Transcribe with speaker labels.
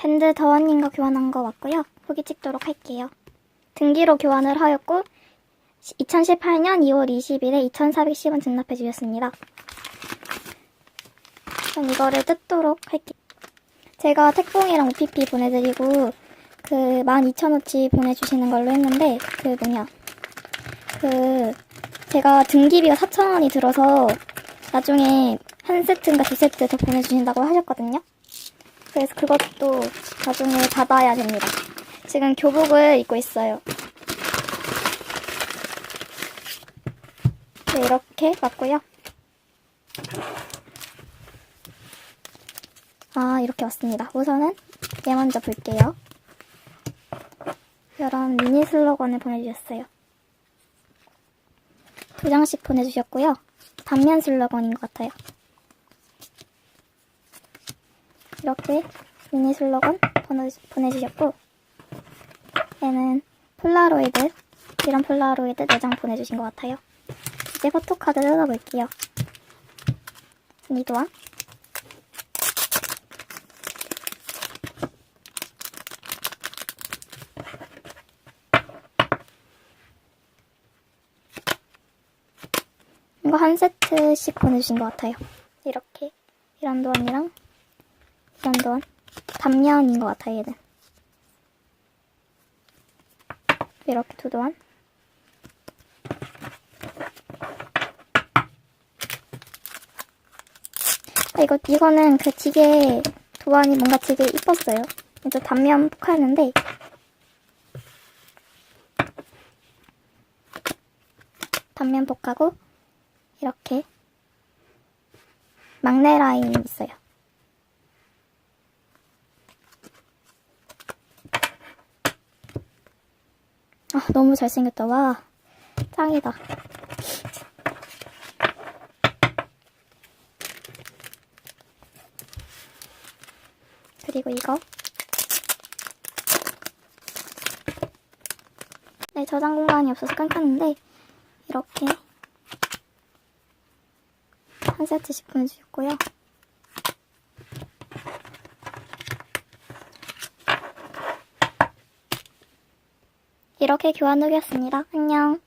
Speaker 1: 밴드 더원님과 교환한 거 맞고요. 후기 찍도록 할게요. 등기로 교환을 하였고 2018년 2월 20일에 2,410원 증납해 주셨습니다. 그럼 이거를 뜯도록 할게요. 제가 택봉이랑 OPP 보내드리고 그 12,000원치 보내주시는 걸로 했는데 그 뭐냐 그 제가 등기비가 4,000원이 들어서 나중에 한 세트인가 두 세트 더 보내주신다고 하셨거든요. 그래서 그것도 나중에 받아야 됩니다. 지금 교복을 입고 있어요. 네, 이렇게 맞고요. 아, 이렇게 왔습니다. 우선은 얘 먼저 볼게요. 이런 미니 슬로건을 보내주셨어요. 두 장씩 보내주셨고요. 단면 슬로건인 것 같아요. 이렇게 미니 슬로건 보내, 보내주셨고 얘는 폴라로이드 이런 폴라로이드 4장 보내주신 것 같아요. 이제 포토카드 뜯어볼게요. 이도한 이거 한 세트씩 보내주신 것 같아요. 이렇게 이런 도안이랑 도안 단면인 것 같아요. 얘는 이렇게 두 도안 아, 이거 이거는 그 되게 도안이 뭔가 되게 이뻤어요. 좀 단면 포카였는데 단면 복하고 이렇게 막내 라인 있어요. 아, 너무 잘생겼다. 와, 짱이다. 그리고 이거. 네, 저장 공간이 없어서 깜깜한데, 이렇게 한 세트씩 보내주셨고요. 이렇게 교환 후기였습니다. 안녕.